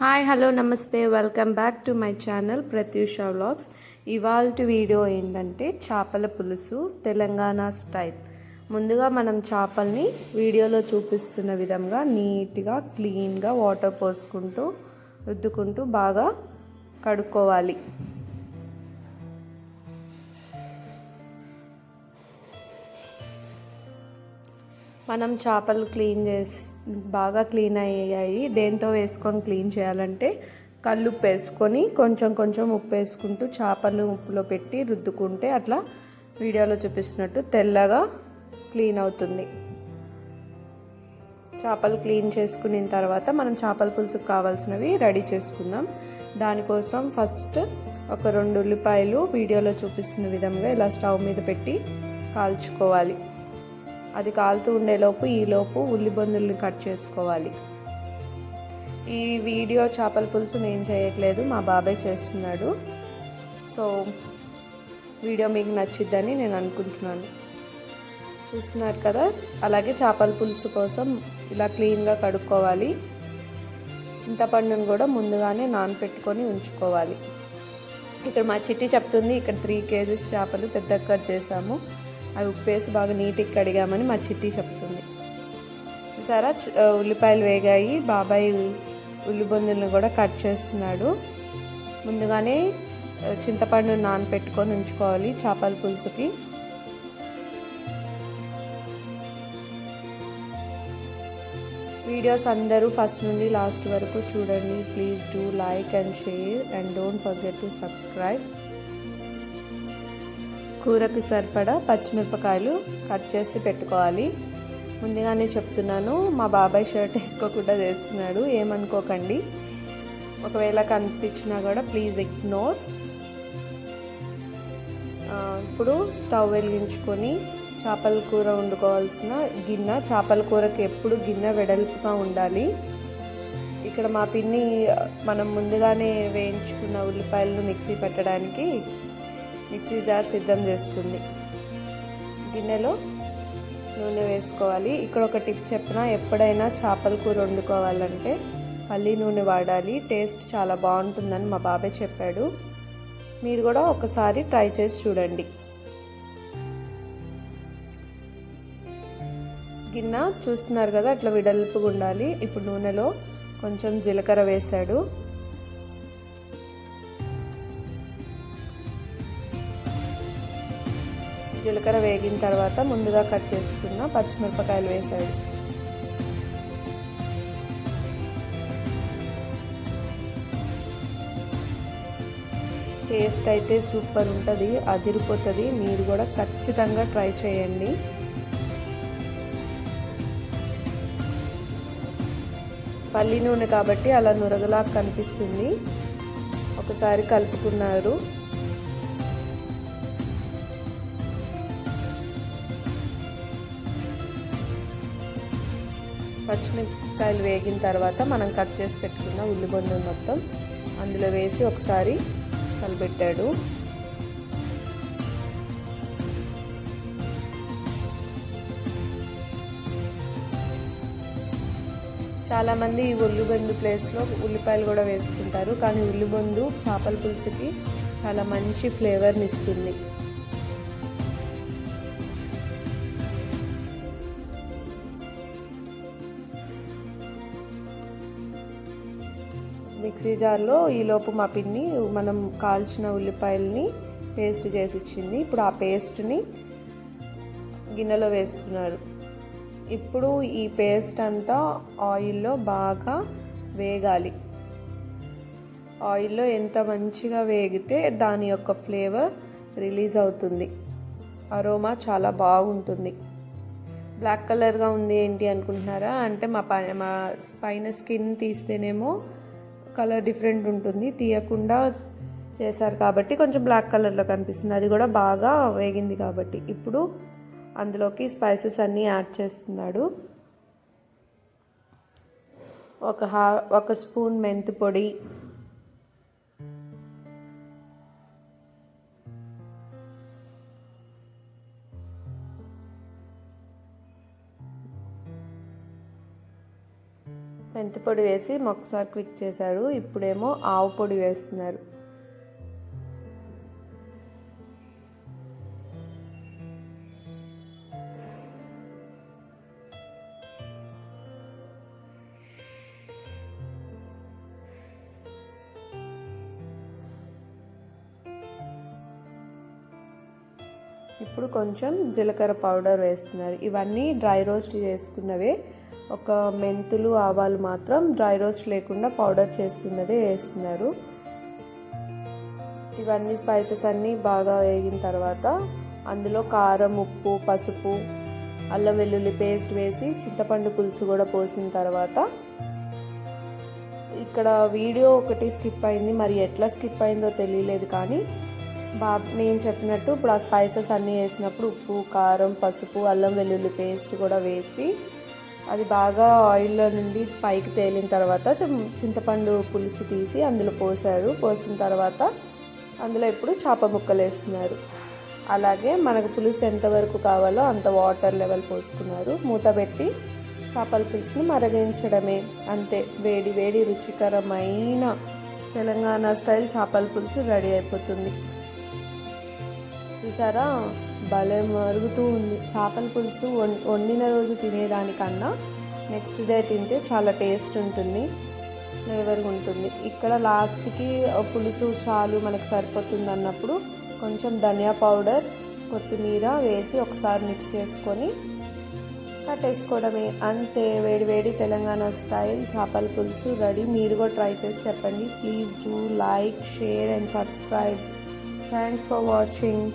Hi hello నమస్తే welcome back to my channel Pratyusha vlogs. ఇవాళ video ఏంటంటే చేపల పులుసు తెలంగాణ స్టైల్. ముందుగా మనం చేపల్ని వీడియోలో చూపిస్తున్న విధంగా నీట్గా క్లీన్గా వాటర్ పోసుకుంటూ రుద్దుకుంటూ బాగా కడుక్కోవాలి. మనం చేపలు క్లీన్ చేసి బాగా క్లీన్ అయ్యాయి. దేంతో వేసుకొని క్లీన్ చేయాలంటే కళ్ళు ఉప్పు వేసుకొని కొంచెం కొంచెం ఉప్పు వేసుకుంటూ చేపలు ఉప్పులో పెట్టి రుద్దుకుంటే అట్లా వీడియోలో చూపిస్తున్నట్టు తెల్లగా క్లీన్ అవుతుంది. చేపలు క్లీన్ చేసుకున్న తర్వాత మనం చేపల పులుసుకు కావాల్సినవి రెడీ చేసుకుందాం. దానికోసం ఫస్ట్ ఒక రెండు ఉల్లిపాయలు వీడియోలో చూపిస్తున్న విధంగా ఇలా స్టవ్ మీద పెట్టి కాల్చుకోవాలి. అది కాలుతూ ఉండేలోపు ఈలోపు ఉల్లిబొందుల్ని కట్ చేసుకోవాలి. ఈ వీడియో చేపల పులుసు నేను చేయట్లేదు మా బాబాయ్ చేస్తున్నాడు. సో వీడియో మీకు నచ్చిద్దని నేను అనుకుంటున్నాను. చూస్తున్నారు కదా? అలాగే చేపల పులుసు కోసం ఇలా క్లీన్గా కడుక్కోవాలి. చింతపండును కూడా ముందుగానే నానపెట్టుకొని ఉంచుకోవాలి. ఇక్కడ మా చిట్టి చెప్తుంది ఇక్కడ త్రీ కేజీస్ చేపలు పెద్ద కట్ చేసాము అవి ఉప్పేసి బాగా నీట్గా కడిగామని మా చిట్టి చెప్తుంది. చూసారా? ఉల్లిపాయలు వేగాయి. బాబాయ్ ఉల్లిబొందులను కూడా కట్ చేస్తున్నాడు. ముందుగానే చింతపండు నానపెట్టుకొని ఉంచుకోవాలి చేపల పులుసుకి. వీడియోస్ అందరూ ఫస్ట్ నుండి లాస్ట్ వరకు చూడండి. Please do like and share and don't forget to subscribe. కూరకి సరిపడా పచ్చిమిరపకాయలు కట్ చేసి పెట్టుకోవాలి. ముందుగానే చెప్తున్నాను మా బాబాయ్ షర్ట్ వేసుకోకుండా చేస్తున్నాడు ఏమనుకోకండి. ఒకవేళ కనిపించినా కూడా ప్లీజ్ ఇగ్నోర్. ఇప్పుడు స్టవ్ వెలిగించుకొని చేపల కూర వండుకోవాల్సిన గిన్నె చేపల కూరకి ఎప్పుడు గిన్నె వెడల్పుగా ఉండాలి. ఇక్కడ మా పిన్ని మనం ముందుగానే వేయించుకున్న ఉల్లిపాయలను మిక్సీ పెట్టడానికి మిక్సీ జార్ సిద్ధం చేస్తుంది. గిన్నెలో నూనె వేసుకోవాలి. ఇక్కడ ఒక టిప్ చెప్పిన ఎప్పుడైనా చేపల కూర వండుకోవాలంటే పల్లి నూనె వాడాలి. టేస్ట్ చాలా బాగుంటుందని మా బాబాయ్ చెప్పాడు. మీరు కూడా ఒకసారి ట్రై చేసి చూడండి. గిన్నె చూస్తున్నారు కదా అట్లా విడల్పుగా ఉండాలి. ఇప్పుడు నూనెలో కొంచెం జీలకర్ర వేశాడు. జీలకర్ర వేగిన తర్వాత ముందుగా కట్ చేసుకున్న పచ్చిమిరపకాయలు వేసాడు టేస్ట్ అయితే సూపర్ ఉంటుంది అదిరిపోతుంది. మీరు కూడా ఖచ్చితంగా ట్రై చేయండి. పల్లి నూనె కాబట్టి అలా నురగలా కనిపిస్తుంది. ఒకసారి కలుపుకున్నారు. పచ్చిమిరపకాయలు వేగిన తర్వాత మనం కట్ చేసి పెట్టుకున్న ఉల్లిబొందు మొత్తం అందులో వేసి ఒకసారి కలిపెట్టాడు చాలామంది ఈ ఉల్లిబొందు ప్లేస్లో ఉల్లిపాయలు కూడా వేసుకుంటారు కానీ ఉల్లిబొందు చేపల పులుసుకి చాలా మంచి ఫ్లేవర్ని ఇస్తుంది. మిక్సీ జార్లో ఈలోపు మా పిన్ని మనం కాల్చిన ఉల్లిపాయలని పేస్ట్ చేసి ఇచ్చింది. ఇప్పుడు ఆ పేస్ట్ని గిన్నెలో వేస్తున్నారు ఇప్పుడు ఈ పేస్ట్ అంతా ఆయిల్లో బాగా వేగాలి. ఆయిల్లో ఎంత మంచిగా వేగితే దాని యొక్క ఫ్లేవర్ రిలీజ్ అవుతుంది. అరోమా చాలా బాగుంటుంది. బ్లాక్ కలర్గా ఉంది ఏంటి అనుకుంటున్నారా? అంటే మా ప మా పైన స్కిన్ తీస్తేనేమో కలర్ డిఫరెంట్ ఉంటుంది. తీయకుండా చేశారు కాబట్టి కొంచెం బ్లాక్ కలర్లో కనిపిస్తుంది. అది కూడా బాగా వేగింది కాబట్టి. ఇప్పుడు అందులోకి స్పైసెస్ అన్నీ యాడ్ చేస్తున్నాడు. ఒక హా ఒక స్పూన్ మెంతి పొడి మెంతి పొడి వేసి ఒకసారి క్విక్ చేశారు. ఇప్పుడేమో ఆవు పొడి వేస్తున్నారు. ఇప్పుడు కొంచెం జీలకర్ర పౌడర్ వేస్తున్నారు. ఇవన్నీ డ్రై రోస్ట్ చేసుకున్నవే ఒక మెంతులు ఆవాలు మాత్రం డ్రై రోస్ట్ లేకుండా పౌడర్ చేస్తున్నదే వేస్తున్నారు. ఇవన్నీ స్పైసెస్ అన్నీ బాగా వేగిన తర్వాత అందులో కారం ఉప్పు పసుపు అల్లం వెల్లుల్లి పేస్ట్ వేసి చింతపండు పులుసు కూడా పోసిన తర్వాత ఇక్కడ వీడియో ఒకటి స్కిప్ అయింది. మరి ఎట్లా స్కిప్ అయిందో తెలియలేదు కానీ బా నేను చెప్పినట్టు ఇప్పుడు ఆ స్పైసెస్ అన్నీ వేసినప్పుడు ఉప్పు కారం పసుపు అల్లం వెల్లుల్లి పేస్ట్ కూడా వేసి అది బాగా ఆయిల్లో నుండి పైకి తేలిన తర్వాత చింతపండు పులుసు తీసి అందులో పోసారు. పోసిన తర్వాత అందులో ఇప్పుడు చేప ముక్కలు వేస్తున్నారు. అలాగే మనకు పులుసు ఎంతవరకు కావాలో అంత వాటర్ లెవెల్ పోసుకున్నారు. మూత పెట్టి చేపల పులుసుని మరగించడమే. అంతే. వేడి వేడి రుచికరమైన తెలంగాణ స్టైల్ చేపల పులుసు రెడీ అయిపోతుంది. చూసారా? భలే మరుగుతూ ఉంది. చేపల పులుసు వండిన రోజు తినేదానికన్నా నెక్స్ట్ డే తింటే చాలా టేస్ట్ ఉంటుంది ఫ్లేవర్గా ఉంటుంది. ఇక్కడ లాస్ట్కి పులుసు చాలు మనకు సరిపోతుంది అన్నప్పుడు కొంచెం ధనియా పౌడర్ కొత్తిమీర వేసి ఒకసారి మిక్స్ చేసుకొని కట్టేసుకోవడమే అంతే వేడి వేడి తెలంగాణ స్టైల్ చేపల పులుసు రెడీ. మీరు కూడా ట్రై చేసి చెప్పండి. Please do like share and subscribe thanks for watching